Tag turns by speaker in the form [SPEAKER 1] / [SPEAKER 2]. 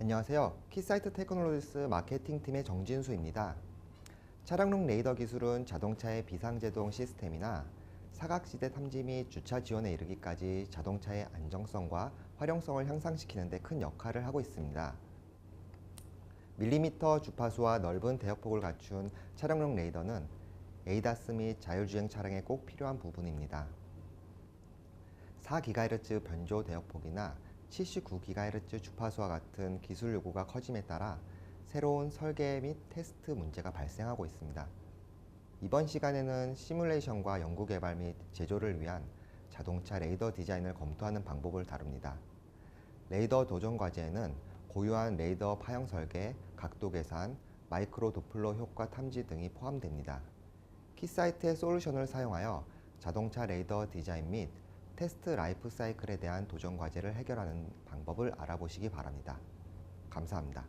[SPEAKER 1] 안녕하세요. 키사이트 테크놀로지스 마케팅팀의 정진수입니다. 차량용 레이더 기술은 자동차의 비상제동 시스템이나 사각지대 탐지 및 주차 지원에 이르기까지 자동차의 안정성과 활용성을 향상시키는 데 큰 역할을 하고 있습니다. 밀리미터 주파수와 넓은 대역폭을 갖춘 차량용 레이더는 에이다스 및 자율주행 차량에 꼭 필요한 부분입니다. 4GHz 변조 대역폭이나 79GHz 주파수와 같은 기술 요구가 커짐에 따라 새로운 설계 및 테스트 문제가 발생하고 있습니다. 이번 시간에는 시뮬레이션과 연구 개발 및 제조를 위한 자동차 레이더 디자인을 검토하는 방법을 다룹니다. 레이더 도전 과제에는 고유한 레이더 파형 설계, 각도 계산, 마이크로 도플러 효과 탐지 등이 포함됩니다. 키사이트의 솔루션을 사용하여 자동차 레이더 디자인 및 테스트 라이프 사이클에 대한 도전 과제를 해결하는 방법을 알아보시기 바랍니다. 감사합니다.